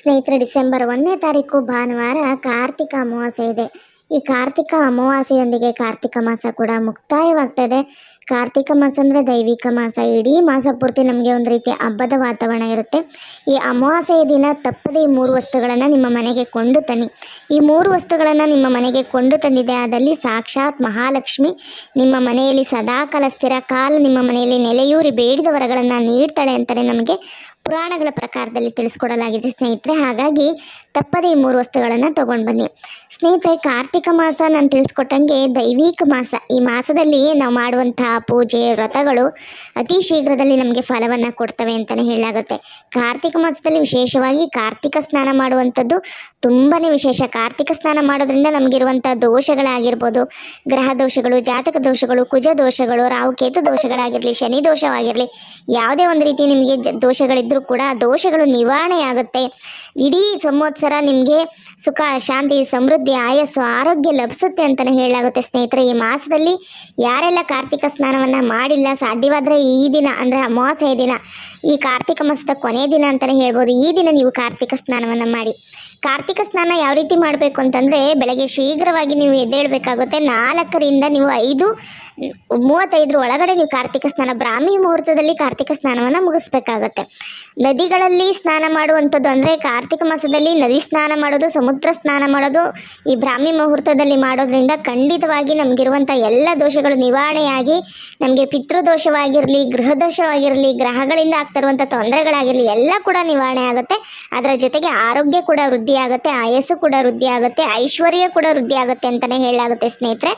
ಸ್ನೇಹಿತರೆ, ಡಿಸೆಂಬರ್ ಒಂದನೇ ತಾರೀಕು ಭಾನುವಾರ ಕಾರ್ತಿಕ ಅಮಾವಾಸ್ಯೆ ಇದೆ. ಈ ಕಾರ್ತಿಕ ಅಮಾವಾಸ್ಯೆಯೊಂದಿಗೆ ಕಾರ್ತಿಕ ಮಾಸ ಕೂಡ ಮುಕ್ತಾಯವಾಗ್ತದೆ. ಕಾರ್ತಿಕ ಮಾಸ ಅಂದರೆ ದೈವಿಕ ಮಾಸ. ಇಡೀ ಮಾಸ ಪೂರ್ತಿ ನಮಗೆ ಒಂದು ರೀತಿಯ ಹಬ್ಬದ ವಾತಾವರಣ ಇರುತ್ತೆ. ಈ ಅಮಾವಾಸ್ಯೆಯ ದಿನ ತಪ್ಪದೆ ಈ ಮೂರು ವಸ್ತುಗಳನ್ನು ನಿಮ್ಮ ಮನೆಗೆ ಕೊಂಡು ತನ್ನಿ. ಈ ಮೂರು ವಸ್ತುಗಳನ್ನು ನಿಮ್ಮ ಮನೆಗೆ ಕೊಂಡು ತಂದಿದೆ. ಅದರಲ್ಲಿ ಸಾಕ್ಷಾತ್ ಮಹಾಲಕ್ಷ್ಮಿ. ನಿಮ್ಮ ಮನೆಯಲ್ಲಿ ಸದಾಕಾಲ ಸ್ಥಿರ, ಕಾಲ ನಿಮ್ಮ ಮನೆಯಲ್ಲಿ ನೆಲೆಯೂರಿ, ಬೇಡಿದ ವರಗಳನ್ನು ನೀಡ್ತಾಳೆ ಅಂತಲೇ ನಮಗೆ ಪುರಾಣಗಳ ಪ್ರಕಾರದಲ್ಲಿ ತಿಳಿಸ್ಕೊಡಲಾಗಿದೆ ಸ್ನೇಹಿತರೆ. ಹಾಗಾಗಿ ತಪ್ಪದೆ ಈ ಮೂರು ವಸ್ತುಗಳನ್ನು ತಗೊಂಡು ಬನ್ನಿ. ಸ್ನೇಹಿತರೆ, ಕಾರ್ತಿಕ ಮಾಸ ನಾನು ತಿಳಿಸ್ಕೊಟ್ಟಂಗೆ ದೈವಿಕ ಮಾಸ. ಈ ಮಾಸದಲ್ಲಿ ನಾವು ಮಾಡುವಂತಹ ಪೂಜೆ, ವ್ರತಗಳು ಅತಿ ಶೀಘ್ರದಲ್ಲಿ ನಮಗೆ ಫಲವನ್ನು ಕೊಡ್ತವೆ ಅಂತಲೇ ಹೇಳಲಾಗುತ್ತೆ. ಕಾರ್ತಿಕ ಮಾಸದಲ್ಲಿ ವಿಶೇಷವಾಗಿ ಕಾರ್ತಿಕ ಸ್ನಾನ ಮಾಡುವಂಥದ್ದು ತುಂಬಾ ವಿಶೇಷ. ಕಾರ್ತಿಕ ಸ್ನಾನ ಮಾಡೋದ್ರಿಂದ ನಮಗಿರುವಂಥ ದೋಷಗಳಾಗಿರ್ಬೋದು, ಗ್ರಹ ದೋಷಗಳು, ಜಾತಕ ದೋಷಗಳು, ಕುಜ ದೋಷಗಳು, ರಾಹುಕೇತು ದೋಷಗಳಾಗಿರಲಿ, ಶನಿ ದೋಷವಾಗಿರಲಿ, ಯಾವುದೇ ಒಂದು ರೀತಿ ನಿಮಗೆ ಜ ದೋಷಗಳಿದ್ದರೂ ಕೂಡ ದೋಷಗಳು ನಿವಾರಣೆ ಆಗುತ್ತೆ. ಇಡೀ ಸಂವತ್ಸರ ನಿಮಗೆ ಸುಖ, ಶಾಂತಿ, ಸಮೃದ್ಧಿ, ಆಯಸ್ಸು, ಆರೋಗ್ಯ ಲಭಿಸುತ್ತೆ ಅಂತಲೇ ಹೇಳಲಾಗುತ್ತೆ ಸ್ನೇಹಿತರೆ. ಈ ಮಾಸದಲ್ಲಿ ಯಾರೆಲ್ಲ ಕಾರ್ತಿಕ ಸ್ನಾನವನ್ನು ಮಾಡಿಲ್ಲ, ಸಾಧ್ಯವಾದರೆ ಈ ದಿನ ಅಂದರೆ ಅಮಾವಾಸ್ಯೆಯ ದಿನ ಈ ಕಾರ್ತಿಕ ಮಾಸದ ಕೊನೆಯ ದಿನ ಅಂತಲೇ ಹೇಳ್ಬೋದು. ಈ ದಿನ ನೀವು ಕಾರ್ತಿಕ ಸ್ನಾನವನ್ನು ಮಾಡಿ. ಕಾರ್ತಿಕ ಸ್ನಾನ ಯಾವ ರೀತಿ ಮಾಡಬೇಕು ಅಂತಂದರೆ, ಬೆಳಗ್ಗೆ ಶೀಘ್ರವಾಗಿ ನೀವು ಎದ್ದೇಳಬೇಕಾಗುತ್ತೆ. ನಾಲ್ಕರಿಂದ ನೀವು ಐದು, ಮೂವತ್ತೈದರ ಒಳಗಡೆ ನೀವು ಕಾರ್ತಿಕ ಸ್ನಾನ, ಬ್ರಾಹ್ಮಿ ಮುಹೂರ್ತದಲ್ಲಿ ಕಾರ್ತಿಕ ಸ್ನಾನವನ್ನು ಮುಗಿಸ್ಬೇಕಾಗತ್ತೆ. ನದಿಗಳಲ್ಲಿ ಸ್ನಾನ ಮಾಡುವಂಥದ್ದು ಅಂದರೆ, ಕಾರ್ತಿಕ ಮಾಸದಲ್ಲಿ ನದಿ ಸ್ನಾನ ಮಾಡೋದು, ಸಮುದ್ರ ಸ್ನಾನ ಮಾಡೋದು, ಈ ಬ್ರಾಹ್ಮಿ ಮುಹೂರ್ತದಲ್ಲಿ ಮಾಡೋದ್ರಿಂದ ಖಂಡಿತವಾಗಿ ನಮಗಿರುವಂಥ ಎಲ್ಲ ದೋಷಗಳು ನಿವಾರಣೆಯಾಗಿ, ನಮಗೆ ಪಿತೃದೋಷವಾಗಿರಲಿ, ಗೃಹದೋಷವಾಗಿರಲಿ, ಗ್ರಹಗಳಿಂದ ಆಗ್ತಿರುವಂಥ ತೊಂದರೆಗಳಾಗಿರಲಿ, ಎಲ್ಲ ಕೂಡ ನಿವಾರಣೆ ಆಗುತ್ತೆ. ಅದರ ಜೊತೆಗೆ ಆರೋಗ್ಯ ಕೂಡ ವೃದ್ಧಿ ಆಗುತ್ತೆ, ಆಯಸ್ಸು ಕೂಡ ವೃದ್ಧಿ ಆಗುತ್ತೆ, ಐಶ್ವರ್ಯ ಕೂಡ ವೃದ್ಧಿ ಆಗುತ್ತೆ ಅಂತಲೇ ಹೇಳಲಾಗುತ್ತೆ ಸ್ನೇಹಿತರೆ.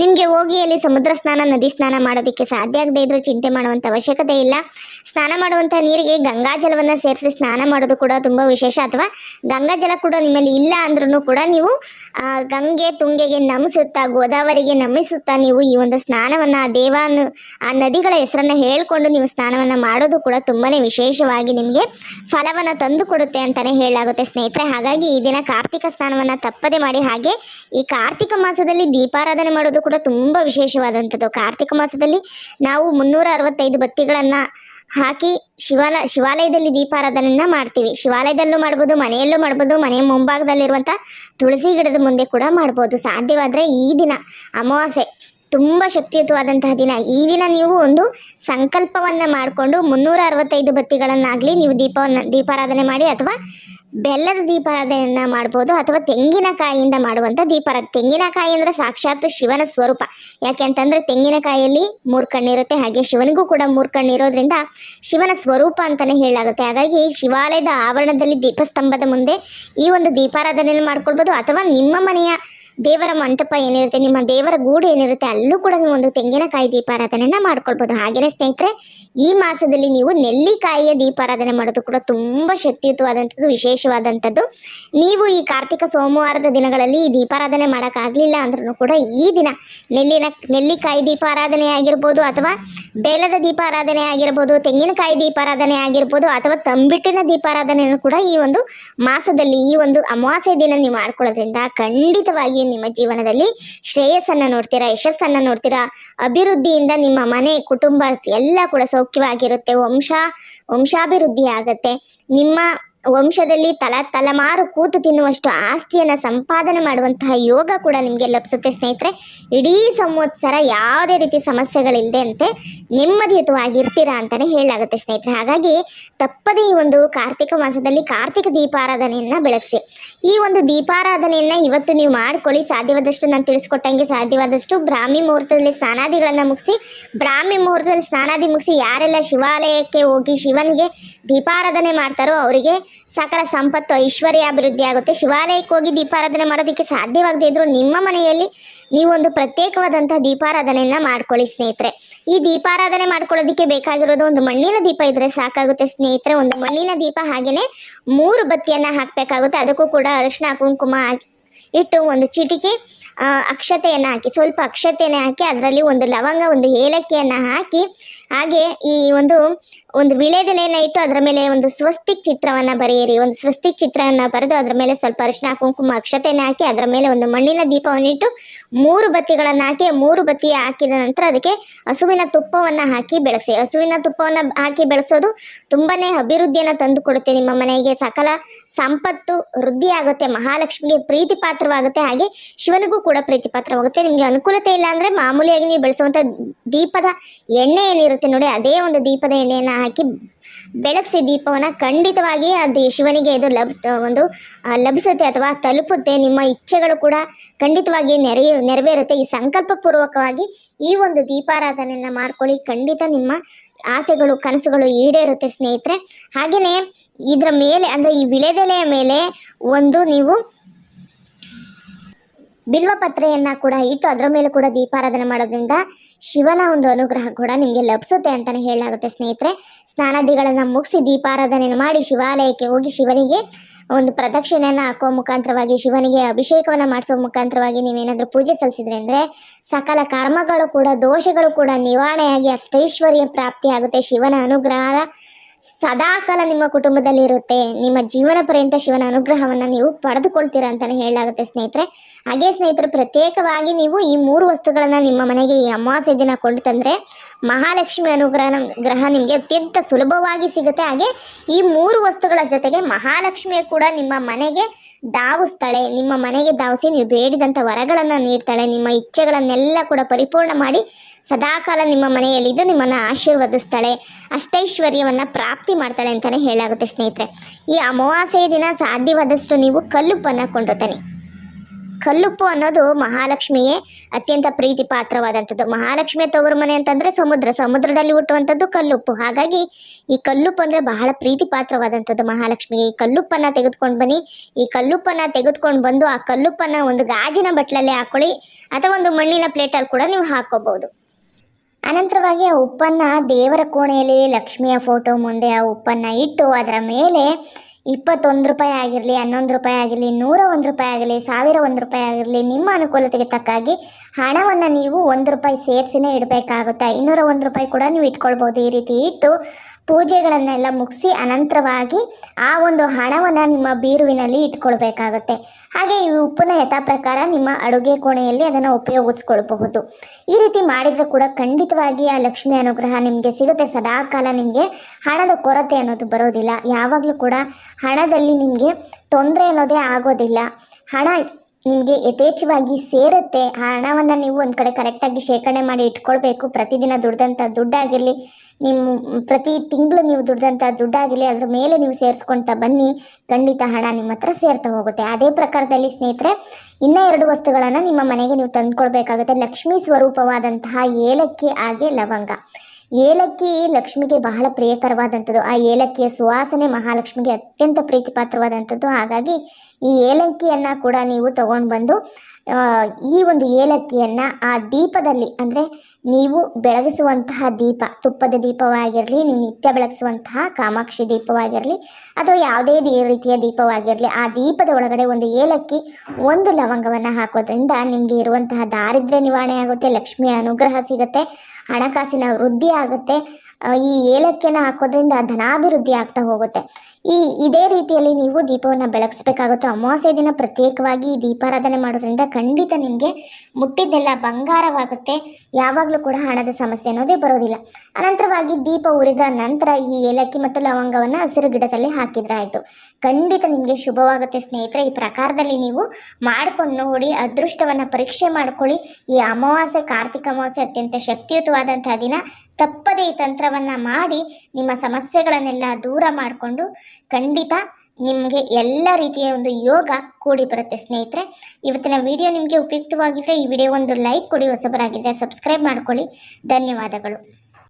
ನಿಮಗೆ ಹೋಗಿ ಅಲ್ಲಿ ಸಮುದ್ರ ಸ್ನಾನ, ನದಿ ಸ್ನಾನ ಮಾಡೋದಕ್ಕೆ ಸಾಧ್ಯ ಆಗದೆ ಇದ್ರೂ ಚಿಂತೆ ಮಾಡುವಂಥ ಅವಶ್ಯಕತೆ ಇಲ್ಲ. ಸ್ನಾನ ಮಾಡುವಂಥ ನೀರಿಗೆ ಗಂಗಾ ಜಲವನ್ನು ಸೇರಿಸಿ ಸ್ನಾನ ಮಾಡೋದು ಕೂಡ ತುಂಬ ವಿಶೇಷ. ಅಥವಾ ಗಂಗಾ ಜಲ ಕೂಡ ನಿಮ್ಮಲ್ಲಿ ಇಲ್ಲ ಅಂದ್ರೂ ಕೂಡ ನೀವು ಗಂಗೆ ತುಂಗೆಗೆ ನಮಿಸುತ್ತಾ ಗೋದಾವರಿಗೆ ನಮಿಸುತ್ತಾ ನೀವು ಈ ಒಂದು ಸ್ನಾನವನ್ನು, ಆ ಆ ನದಿಗಳ ಹೆಸರನ್ನು ಹೇಳಿಕೊಂಡು ನೀವು ಸ್ನಾನವನ್ನು ಮಾಡೋದು ಕೂಡ ತುಂಬಾ ವಿಶೇಷವಾಗಿ ನಿಮಗೆ ಫಲವನ್ನು ತಂದು ಕೊಡುತ್ತೆ ಅಂತಲೇ ಹೇಳಲಾಗುತ್ತೆ ಸ್ನೇಹಿತರೆ. ಹಾಗಾಗಿ ಈ ದಿನ ಕಾರ್ತಿಕ ಸ್ನಾನವನ್ನು ತಪ್ಪದೆ ಮಾಡಿ ಹಾಗೆ ಈ ಕಾರ್ತಿಕ ಮಾಸದಲ್ಲಿ ದೀಪಾರಾಧನೆ ಮಾಡೋದು ಕೂಡ ತುಂಬ ವಿಶೇಷವಾದಂಥದ್ದು. ಕಾರ್ತಿಕ ಮಾಸದಲ್ಲಿ ನಾವು ಮುನ್ನೂರ ಅರವತ್ತೈದು ಬತ್ತಿಗಳನ್ನು ಹಾಕಿ ಶಿವಾಲ, ಶಿವಾಲಯದಲ್ಲಿ ದೀಪಾರಾಧನೆಯನ್ನ ಮಾಡ್ತೀವಿ. ಶಿವಾಲಯದಲ್ಲೂ ಮಾಡ್ಬೋದು, ಮನೆಯಲ್ಲೂ ಮಾಡ್ಬೋದು ಮನೆಯ ಮುಂಭಾಗದಲ್ಲಿರುವಂಥ ತುಳಸಿ ಗಿಡದ ಮುಂದೆ ಕೂಡ ಮಾಡ್ಬೋದು. ಸಾಧ್ಯವಾದರೆ ಈ ದಿನ, ಅಮಾವಾಸ್ಯೆ, ತುಂಬ ಶಕ್ತಿಯುತವಾದಂತಹ ದಿನ. ಈ ದಿನ ನೀವು ಒಂದು ಸಂಕಲ್ಪವನ್ನು ಮಾಡಿಕೊಂಡು ಮುನ್ನೂರ ಅರವತ್ತೈದು ಬತ್ತಿಗಳನ್ನಾಗಲಿ ನೀವು ದೀಪವನ್ನು, ದೀಪಾರಾಧನೆ ಮಾಡಿ ಅಥವಾ ಬೆಲ್ಲದ ದೀಪಾರಾಧನೆಯನ್ನ ಮಾಡ್ಬೋದು ಅಥವಾ ತೆಂಗಿನಕಾಯಿಯಿಂದ ಮಾಡುವಂಥ ದೀಪಾರ, ತೆಂಗಿನಕಾಯಿ ಅಂದರೆ ಸಾಕ್ಷಾತ್ ಶಿವನ ಸ್ವರೂಪ. ಯಾಕೆ ಅಂತಂದರೆ ತೆಂಗಿನಕಾಯಿಯಲ್ಲಿ ಮೂರು ಕಣ್ಣಿರುತ್ತೆ ಹಾಗೆ ಶಿವನಿಗೂ ಕೂಡ ಮೂರು ಕಣ್ಣಿರೋದ್ರಿಂದ ಶಿವನ ಸ್ವರೂಪ ಅಂತಲೇ ಹೇಳಲಾಗುತ್ತೆ. ಹಾಗಾಗಿ ಶಿವಾಲಯದ ಆವರಣದಲ್ಲಿ ದೀಪಸ್ತಂಭದ ಮುಂದೆ ಈ ಒಂದು ದೀಪಾರಾಧನೆಯನ್ನು ಮಾಡ್ಕೊಳ್ಬೋದು ಅಥವಾ ನಿಮ್ಮ ಮನೆಯ ದೇವರ ಮಂಟಪ ಏನಿರುತ್ತೆ, ನಿಮ್ಮ ದೇವರ ಗೂಡು ಏನಿರುತ್ತೆ, ಅಲ್ಲೂ ಕೂಡ ನೀವು ಒಂದು ತೆಂಗಿನಕಾಯಿ ದೀಪಾರಾಧನೆಯನ್ನ ಮಾಡ್ಕೊಳ್ಬೋದು. ಹಾಗೆಯೇ ಸ್ನೇಹಿತರೆ, ಈ ಮಾಸದಲ್ಲಿ ನೀವು ನೆಲ್ಲಿಕಾಯಿಯ ದೀಪಾರಾಧನೆ ಮಾಡೋದು ಕೂಡ ತುಂಬ ಶಕ್ತಿಯುತವಾದಂಥದ್ದು, ವಿಶೇಷವಾದಂಥದ್ದು. ನೀವು ಈ ಕಾರ್ತಿಕ ಸೋಮವಾರದ ದಿನಗಳಲ್ಲಿ ಈ ದೀಪಾರಾಧನೆ ಮಾಡೋಕ್ಕಾಗಲಿಲ್ಲ ಅಂದ್ರೂ ಕೂಡ ಈ ದಿನ ನೆಲ್ಲಿನ, ನೆಲ್ಲಿಕಾಯಿ ದೀಪಾರಾಧನೆ ಆಗಿರ್ಬೋದು ಅಥವಾ ಬೇಲದ ದೀಪಾರಾಧನೆ ಆಗಿರ್ಬೋದು, ತೆಂಗಿನಕಾಯಿ ದೀಪಾರಾಧನೆ ಆಗಿರ್ಬೋದು ಅಥವಾ ತಂಬಿಟ್ಟಿನ ದೀಪಾರಾಧನೆಯನ್ನು ಕೂಡ ಈ ಒಂದು ಮಾಸದಲ್ಲಿ, ಈ ಒಂದು ಅಮಾವಾಸ್ಯೆ ದಿನ ನೀವು ಮಾಡ್ಕೊಳ್ಳೋದ್ರಿಂದ ಖಂಡಿತವಾಗಿ ನಿಮ್ಮ ಜೀವನದಲ್ಲಿ ಶ್ರೇಯಸ್ಸನ್ನು ನೋಡ್ತೀರಾ, ಯಶಸ್ಸನ್ನು ನೋಡ್ತೀರಾ? ಅಭಿವೃದ್ಧಿಯಿಂದ ನಿಮ್ಮ ಮನೆ, ಕುಟುಂಬ ಎಲ್ಲ ಕೂಡ ಸೌಖ್ಯವಾಗಿರುತ್ತೆ. ವಂಶ, ವಂಶಾಭಿವೃದ್ಧಿ ಆಗತ್ತೆ. ನಿಮ್ಮ ವಂಶದಲ್ಲಿ ತಲ ತಲೆಮಾರು ಕೂತು ತಿನ್ನುವಷ್ಟು ಆಸ್ತಿಯನ್ನು ಸಂಪಾದನೆ ಮಾಡುವಂತಹ ಯೋಗ ಕೂಡ ನಿಮಗೆ ಲಭಿಸುತ್ತೆ ಸ್ನೇಹಿತರೆ. ಇಡೀ ಸಂವತ್ಸರ ಯಾವುದೇ ರೀತಿ ಸಮಸ್ಯೆಗಳಿಲ್ಲದೆ ಅಂತೆ ನೆಮ್ಮದಿಯುತವಾಗಿರ್ತೀರಾ ಅಂತಲೇ ಹೇಳಲಾಗುತ್ತೆ ಸ್ನೇಹಿತರೆ. ಹಾಗಾಗಿ ತಪ್ಪದೇ ಒಂದು ಕಾರ್ತಿಕ ಮಾಸದಲ್ಲಿ ಕಾರ್ತಿಕ ದೀಪಾರಾಧನೆಯನ್ನು ಬೆಳಗಿಸಿ. ಈ ಒಂದು ದೀಪಾರಾಧನೆಯನ್ನು ಇವತ್ತು ನೀವು ಮಾಡ್ಕೊಳ್ಳಿ. ಸಾಧ್ಯವಾದಷ್ಟು ನಾನು ತಿಳಿಸ್ಕೊಟ್ಟಂಗೆ ಸಾಧ್ಯವಾದಷ್ಟು ಬ್ರಾಹ್ಮಿ ಮುಹೂರ್ತದಲ್ಲಿ ಸ್ನಾನಾದಿಗಳನ್ನು ಮುಗಿಸಿ, ಬ್ರಾಹ್ಮಿ ಮುಹೂರ್ತದಲ್ಲಿ ಸ್ನಾನಾದಿ ಮುಗಿಸಿ ಯಾರೆಲ್ಲ ಶಿವಾಲಯಕ್ಕೆ ಹೋಗಿ ಶಿವನಿಗೆ ದೀಪಾರಾಧನೆ ಮಾಡ್ತಾರೋ ಅವರಿಗೆ ಸಕಲ ಸಂಪತ್ತು ಐಶ್ವರ್ಯ ಅಭಿವೃದ್ಧಿ ಆಗುತ್ತೆ. ಶಿವಾಲಯಕ್ಕೆ ಹೋಗಿ ದೀಪಾರಾಧನೆ ಮಾಡೋದಕ್ಕೆ ಸಾಧ್ಯವಾಗದೇ ಇದ್ರೂ ನಿಮ್ಮ ಮನೆಯಲ್ಲಿ ನೀವೊಂದು ಪ್ರತ್ಯೇಕವಾದಂತಹ ದೀಪಾರಾಧನೆಯನ್ನು ಮಾಡ್ಕೊಳ್ಳಿ ಸ್ನೇಹಿತರೆ. ಈ ದೀಪಾರಾಧನೆ ಮಾಡ್ಕೊಳ್ಳೋದಕ್ಕೆ ಬೇಕಾಗಿರೋದು ಒಂದು ಮಣ್ಣಿನ ದೀಪ ಇದ್ರೆ ಸಾಕಾಗುತ್ತೆ ಸ್ನೇಹಿತರೆ. ಒಂದು ಮಣ್ಣಿನ ದೀಪ ಹಾಗೇನೆ ಮೂರು ಬತ್ತಿಯನ್ನ ಹಾಕಬೇಕಾಗುತ್ತೆ. ಅದಕ್ಕೂ ಕೂಡ ಅರಶಿನ, ಕುಂಕುಮ ಇಟ್ಟು ಒಂದು ಚಿಟಿಕೆ ಅಕ್ಷತೆಯನ್ನು ಹಾಕಿ, ಸ್ವಲ್ಪ ಅಕ್ಷತೆಯನ್ನು ಹಾಕಿ, ಅದರಲ್ಲಿ ಒಂದು ಲವಂಗ, ಒಂದು ಏಲಕ್ಕಿಯನ್ನು ಹಾಕಿ ಹಾಗೆ ಈ ಒಂದು ಒಂದು ವಿಳೆದೆಲೆಯನ್ನು ಇಟ್ಟು ಅದರ ಮೇಲೆ ಒಂದು ಸ್ವಸ್ತಿಕ್ ಚಿತ್ರವನ್ನು ಬರೆಯಿರಿ. ಒಂದು ಸ್ವಸ್ತಿಕ್ ಚಿತ್ರವನ್ನು ಬರೆದು ಅದರ ಮೇಲೆ ಸ್ವಲ್ಪ ಅರಿಶಿನ ಕುಂಕುಮ ಅಕ್ಷತೆಯನ್ನು ಹಾಕಿ ಅದರ ಮೇಲೆ ಒಂದು ಮಣ್ಣಿನ ದೀಪವನ್ನು ಇಟ್ಟು ಮೂರು ಬತ್ತಿಗಳನ್ನು ಹಾಕಿ, ಮೂರು ಬತ್ತಿ ಹಾಕಿದ ನಂತರ ಅದಕ್ಕೆ ಹಸುವಿನ ತುಪ್ಪವನ್ನು ಹಾಕಿ ಬೆಳೆಸಿ. ಹಸುವಿನ ತುಪ್ಪವನ್ನು ಹಾಕಿ ಬೆಳೆಸೋದು ತುಂಬಾನೇ ಅಭಿವೃದ್ಧಿಯನ್ನು ತಂದು ಕೊಡುತ್ತೆ ನಿಮ್ಮ ಮನೆಗೆ. ಸಕಲ ಸಂಪತ್ತು ವೃದ್ಧಿ ಆಗುತ್ತೆ ಮಹಾಲಕ್ಷ್ಮಿಗೆ ಪ್ರೀತಿ ಪಾತ್ರವಾಗುತ್ತೆ ಹಾಗೆ ಶಿವನಿಗೂ ಕೂಡ ಪ್ರೀತಿ ಪಾತ್ರವಾಗುತ್ತೆ ನಿಮಗೆ ಅನುಕೂಲತೆ ಇಲ್ಲ ಅಂದರೆ ಮಾಮೂಲಿಯಾಗಿ ನೀವು ಬೆಳೆಸುವಂಥ ದೀಪದ ಎಣ್ಣೆ ಏನಿರುತ್ತೆ ನೋಡಿ, ಅದೇ ಒಂದು ದೀಪದ ಎಣ್ಣೆಯನ್ನು ಹಾಕಿ ಬೆಳಗಿಸಿ ದೀಪವನ್ನು ಖಂಡಿತವಾಗಿ ಅದು ಶಿವನಿಗೆ ಇದು ಲಭ್ ಒಂದು ಲಭಿಸುತ್ತೆ ಅಥವಾ ತಲುಪುತ್ತೆ. ನಿಮ್ಮ ಇಚ್ಛೆಗಳು ಕೂಡ ಖಂಡಿತವಾಗಿ ನೆರೆಯ, ನೆರವೇರುತ್ತೆ. ಈ ಸಂಕಲ್ಪಪೂರ್ವಕವಾಗಿ ಈ ಒಂದು ದೀಪಾರಾಧನೆಯನ್ನು ಮಾಡ್ಕೊಳ್ಳಿ. ಖಂಡಿತ ನಿಮ್ಮ ಆಸೆಗಳು, ಕನಸುಗಳು ಈಡೇರುತ್ತೆ ಸ್ನೇಹಿತರೆ. ಹಾಗೆಯೇ ಇದರ ಮೇಲೆ, ಅಂದರೆ ಈ ವಿಳೆದೆಲೆಯ ಮೇಲೆ ಒಂದು ನೀವು ಬಿಲ್ವಪತ್ರೆಯನ್ನು ಕೂಡ ಇಟ್ಟು ಅದರ ಮೇಲೆ ಕೂಡ ದೀಪಾರಾಧನೆ ಮಾಡೋದ್ರಿಂದ ಶಿವನ ಒಂದು ಅನುಗ್ರಹ ಕೂಡ ನಿಮಗೆ ಲಭಿಸುತ್ತೆ ಅಂತಲೇ ಹೇಳಲಾಗುತ್ತೆ ಸ್ನೇಹಿತರೆ. ಸ್ನಾನಾದಿಗಳನ್ನು ಮುಗಿಸಿ ದೀಪಾರಾಧನೆಯನ್ನು ಮಾಡಿ ಶಿವಾಲಯಕ್ಕೆ ಹೋಗಿ ಶಿವನಿಗೆ ಒಂದು ಪ್ರದಕ್ಷಿಣೆಯನ್ನು ಹಾಕೋ ಮುಖಾಂತರವಾಗಿ ಶಿವನಿಗೆ ಅಭಿಷೇಕವನ್ನು ಮಾಡಿಸೋ ಮುಖಾಂತರವಾಗಿ ನೀವೇನಾದರೂ ಪೂಜೆ ಸಲ್ಲಿಸಿದ್ರೆ ಅಂದರೆ ಸಕಲ ಕರ್ಮಗಳು ಕೂಡ ದೋಷಗಳು ಕೂಡ ನಿವಾರಣೆಯಾಗಿ ಅಷ್ಟೈಶ್ವರ್ಯ ಪ್ರಾಪ್ತಿಯಾಗುತ್ತೆ. ಶಿವನ ಅನುಗ್ರಹ ಸದಾಕಾಲ ನಿಮ್ಮ ಕುಟುಂಬದಲ್ಲಿ ಇರುತ್ತೆ. ನಿಮ್ಮ ಜೀವನ ಪರ್ಯಂತ ಶಿವನ ಅನುಗ್ರಹವನ್ನು ನೀವು ಪಡೆದುಕೊಳ್ತೀರಾ ಅಂತಲೇ ಹೇಳಲಾಗುತ್ತೆ ಸ್ನೇಹಿತರೆ. ಹಾಗೆ ಸ್ನೇಹಿತರೆ, ಪ್ರತ್ಯೇಕವಾಗಿ ನೀವು ಈ ಮೂರು ವಸ್ತುಗಳನ್ನು ನಿಮ್ಮ ಮನೆಗೆ ಈ ಅಮಾವಾಸ್ಯೆ ದಿನ ಕೊಂಡು ತಂದರೆ ಮಹಾಲಕ್ಷ್ಮಿ ಅನುಗ್ರಹ ಗ್ರಹ ನಿಮಗೆ ಅತ್ಯಂತ ಸುಲಭವಾಗಿ ಸಿಗುತ್ತೆ. ಹಾಗೆ ಈ ಮೂರು ವಸ್ತುಗಳ ಜೊತೆಗೆ ಮಹಾಲಕ್ಷ್ಮಿಯ ಕೂಡ ನಿಮ್ಮ ಮನೆಗೆ ಧಾವಿಸ್ತಾಳೆ ನಿಮ್ಮ ಮನೆಗೆ ದಾವಿಸಿ, ನೀವು ಬೇಡಿದಂಥ ವರಗಳನ್ನು ನೀಡ್ತಾಳೆ, ನಿಮ್ಮ ಇಚ್ಛೆಗಳನ್ನೆಲ್ಲ ಕೂಡ ಪರಿಪೂರ್ಣ ಮಾಡಿ ಸದಾಕಾಲ ನಿಮ್ಮ ಮನೆಯಲ್ಲಿದ್ದು ನಿಮ್ಮನ್ನು ಆಶೀರ್ವದಿಸ್ತಾಳೆ, ಅಷ್ಟೈಶ್ವರ್ಯವನ್ನು ಪ್ರಾಪ್ತಿ ಮಾಡ್ತಾಳೆ ಅಂತಲೇ ಹೇಳಾಗುತ್ತೆ ಸ್ನೇಹಿತರೆ. ಈ ಅಮಾವಾಸ್ಯೆಯ ದಿನ ಸಾಧ್ಯವಾದಷ್ಟು ನೀವು ಕಲ್ಲುಪ್ಪನ್ನು ಕೊಂಡು ತನ್ನಿ ಕಲ್ಲುಪ್ಪು ಅನ್ನೋದು ಮಹಾಲಕ್ಷ್ಮಿಯೇ ಅತ್ಯಂತ ಪ್ರೀತಿ ಪಾತ್ರವಾದಂಥದ್ದು. ಮಹಾಲಕ್ಷ್ಮಿಯ ತವರು ಮನೆ ಅಂತಂದ್ರೆ ಸಮುದ್ರ, ಸಮುದ್ರದಲ್ಲಿ ಹುಟ್ಟುವಂಥದ್ದು ಕಲ್ಲುಪ್ಪು. ಹಾಗಾಗಿ ಈ ಕಲ್ಲುಪ್ಪು ಅಂದ್ರೆ ಬಹಳ ಪ್ರೀತಿ ಪಾತ್ರವಾದಂಥದ್ದು ಮಹಾಲಕ್ಷ್ಮಿಗೆ. ಈ ಕಲ್ಲುಪ್ಪನ್ನ ತೆಗೆದುಕೊಂಡು ಬನ್ನಿ. ಈ ಕಲ್ಲುಪ್ಪನ್ನ ತೆಗೆದುಕೊಂಡು ಬಂದು ಆ ಕಲ್ಲುಪ್ಪನ್ನ ಒಂದು ಗಾಜಿನ ಬಟ್ಲಲ್ಲಿ ಹಾಕೊಳ್ಳಿ, ಅಥವಾ ಒಂದು ಮಣ್ಣಿನ ಪ್ಲೇಟಲ್ಲಿ ಕೂಡ ನೀವು ಹಾಕೋಬಹುದು ಅನಂತರವಾಗಿ ಆ ಉಪ್ಪನ್ನು ದೇವರ ಕೋಣೆಯಲ್ಲಿ ಲಕ್ಷ್ಮಿಯ ಫೋಟೋ ಮುಂದೆ ಆ ಉಪ್ಪನ್ನು ಇಟ್ಟು ಅದರ ಮೇಲೆ ಇಪ್ಪತ್ತೊಂದು ರೂಪಾಯಿ ಆಗಿರಲಿ, ಹನ್ನೊಂದು ರೂಪಾಯಿ ಆಗಿರಲಿ, ನೂರ ಒಂದು ರೂಪಾಯಿ ಆಗಲಿ ಸಾವಿರ ಒಂದು ರೂಪಾಯಿ ಆಗಿರಲಿ, ನಿಮ್ಮ ಅನುಕೂಲತೆಗೆ ತಕ್ಕಾಗಿ ಹಣವನ್ನು ನೀವು ಒಂದು ರೂಪಾಯಿ ಸೇರಿಸಿನೇ ಇಡಬೇಕಾಗುತ್ತೆ. ಇನ್ನೂರ ಒಂದು ರೂಪಾಯಿ ಕೂಡ ನೀವು ಇಟ್ಕೊಳ್ಬೋದು ಈ ರೀತಿ ಇಟ್ಟು ಪೂಜೆಗಳನ್ನೆಲ್ಲ ಮುಗಿಸಿ ಅನಂತರವಾಗಿ ಆ ಒಂದು ಹಣವನ್ನು ನಿಮ್ಮ ಬೀರುವಿನಲ್ಲಿ ಇಟ್ಕೊಳ್ಬೇಕಾಗುತ್ತೆ. ಹಾಗೆ ಈ ಉಪ್ಪನ್ನ ಯಥಾ ಪ್ರಕಾರ ನಿಮ್ಮ ಅಡುಗೆ ಕೋಣೆಯಲ್ಲಿ ಅದನ್ನು ಉಪಯೋಗಿಸ್ಕೊಳ್ಬಹುದು. ಈ ರೀತಿ ಮಾಡಿದರೆ ಕೂಡ ಖಂಡಿತವಾಗಿ ಆ ಲಕ್ಷ್ಮಿ ಅನುಗ್ರಹ ನಿಮಗೆ ಸಿಗುತ್ತೆ. ಸದಾಕಾಲ ನಿಮಗೆ ಹಣದ ಕೊರತೆ ಅನ್ನೋದು ಬರೋದಿಲ್ಲ. ಯಾವಾಗಲೂ ಕೂಡ ಹಣದಲ್ಲಿ ನಿಮಗೆ ತೊಂದರೆ ಅನ್ನೋದೇ ಆಗೋದಿಲ್ಲ. ಹಣ ನಿಮಗೆ ಯಥೇಚ್ಛವಾಗಿ ಸೇರುತ್ತೆ, ಆ ಹಣವನ್ನು ನೀವು ಒಂದು ಕಡೆ ಕರೆಕ್ಟಾಗಿ ಶೇಖರಣೆ ಮಾಡಿ ಇಟ್ಕೊಳ್ಬೇಕು, ಪ್ರತಿದಿನ ದುಡ್ದಂಥ ದುಡ್ಡಾಗಿರಲಿ ನಿಮ್ಮ ಪ್ರತಿ ತಿಂಗಳು ನೀವು ದುಡ್ದಂಥ ದುಡ್ಡಾಗಿರಲಿ, ಅದ್ರ ಮೇಲೆ ನೀವು ಸೇರಿಸ್ಕೊಳ್ತಾ ಬನ್ನಿ, ಖಂಡಿತ ಹಣ ನಿಮ್ಮ ಹತ್ರ ಸೇರ್ತಾ ಹೋಗುತ್ತೆ. ಅದೇ ಪ್ರಕಾರದಲ್ಲಿ ಸ್ನೇಹಿತರೆ, ಇನ್ನೂ ಎರಡು ವಸ್ತುಗಳನ್ನು ನಿಮ್ಮ ಮನೆಗೆ ನೀವು ತಂದುಕೊಳ್ಬೇಕಾಗುತ್ತೆ. ಲಕ್ಷ್ಮೀ ಸ್ವರೂಪವಾದಂತಹ ಏಲಕ್ಕಿ ಹಾಗೆ ಲವಂಗ. ಏಲಕ್ಕಿ ಲಕ್ಷ್ಮಿಗೆ ಬಹಳ ಪ್ರಿಯಕರವಾದಂಥದ್ದು. ಆ ಏಲಕ್ಕಿಯ ಸುವಾಸನೆ ಮಹಾಲಕ್ಷ್ಮಿಗೆ ಅತ್ಯಂತ ಪ್ರೀತಿಪಾತ್ರವಾದಂಥದ್ದು. ಹಾಗಾಗಿ ಈ ಏಲಕ್ಕಿಯನ್ನು ಕೂಡ ನೀವು ತಗೊಂಡು ಬಂದು ಈ ಒಂದು ಏಲಕ್ಕಿಯನ್ನು ಆ ದೀಪದಲ್ಲಿ, ಅಂದರೆ ನೀವು ಬೆಳಗಿಸುವಂತಹ ದೀಪ, ತುಪ್ಪದ ದೀಪವಾಗಿರಲಿ, ನೀವು ನಿತ್ಯ ಬೆಳಗಿಸುವಂತಹ ಕಾಮಾಕ್ಷಿ ದೀಪವಾಗಿರಲಿ, ಅಥವಾ ಯಾವುದೇ ರೀತಿಯ ದೀಪವಾಗಿರಲಿ, ಆ ದೀಪದ ಒಳಗಡೆ ಒಂದು ಏಲಕ್ಕಿ, ಒಂದು ಲವಂಗವನ್ನು ಹಾಕೋದ್ರಿಂದ ನಿಮಗೆ ಇರುವಂತಹ ದಾರಿದ್ರ್ಯ ನಿವಾರಣೆ ಆಗುತ್ತೆ, ಲಕ್ಷ್ಮಿಯ ಅನುಗ್ರಹ ಸಿಗುತ್ತೆ, ಹಣಕಾಸಿನ ವೃದ್ಧಿ ಆಗುತ್ತೆ. ಈ ಏಲಕ್ಕಿಯನ್ನು ಹಾಕೋದ್ರಿಂದ ಧನಾಭಿವೃದ್ಧಿ ಆಗ್ತಾ ಹೋಗುತ್ತೆ. ಈ, ಇದೇ ರೀತಿಯಲ್ಲಿ ನೀವು ದೀಪವನ್ನು ಬೆಳಗಿಸ್ಬೇಕಾಗುತ್ತೆ. ಅಮಾವಾಸ್ಯೆ ದಿನ ಪ್ರತ್ಯೇಕವಾಗಿ ಈ ದೀಪಾರಾಧನೆ ಮಾಡೋದ್ರಿಂದ ಖಂಡಿತ ನಿಮಗೆ ಮುಟ್ಟಿದ್ದೆಲ್ಲ ಬಂಗಾರವಾಗುತ್ತೆ. ಯಾವಾಗಲೂ ಕೂಡ ಹಣದ ಸಮಸ್ಯೆ ಅನ್ನೋದೇ ಬರೋದಿಲ್ಲ. ಅನಂತರವಾಗಿ ದೀಪ ಉರಿದ ನಂತರ ಈ ಏಲಕ್ಕಿ ಮತ್ತು ಲವಂಗವನ್ನು ಹಸಿರು ಗಿಡದಲ್ಲಿ ಹಾಕಿದ್ರಾಯಿತು. ಖಂಡಿತ ನಿಮಗೆ ಶುಭವಾಗುತ್ತೆ ಸ್ನೇಹಿತರೆ. ಈ ಪ್ರಕಾರದಲ್ಲಿ ನೀವು ಮಾಡ್ಕೊಂಡು ನೋಡಿ, ಅದೃಷ್ಟವನ್ನು ಪರೀಕ್ಷೆ ಮಾಡ್ಕೊಳ್ಳಿ. ಈ ಅಮಾವಾಸ್ಯೆ, ಕಾರ್ತಿಕ ಅಮಾವಾಸ್ಯೆ ಅತ್ಯಂತ ಶಕ್ತಿಯುತವಾದಂತಹ ದಿನ. ತಪ್ಪದೇ ಈ ತಂತ್ರವನ್ನು ಮಾಡಿ ನಿಮ್ಮ ಸಮಸ್ಯೆಗಳನ್ನೆಲ್ಲ ದೂರ ಮಾಡಿಕೊಂಡು ಖಂಡಿತ ನಿಮಗೆ ಎಲ್ಲ ರೀತಿಯ ಒಂದು ಯೋಗ ಕೂಡಿ ಬರುತ್ತೆ ಸ್ನೇಹಿತರೆ. ಇವತ್ತಿನ ವಿಡಿಯೋ ನಿಮಗೆ ಉಪಯುಕ್ತವಾಗಿದ್ದರೆ ಈ ವಿಡಿಯೋ ಒಂದು ಲೈಕ್ ಕೊಡಿ ಹೊಸಬರಾಗಿದ್ದರೆ ಸಬ್ಸ್ಕ್ರೈಬ್ ಮಾಡ್ಕೊಳ್ಳಿ. ಧನ್ಯವಾದಗಳು.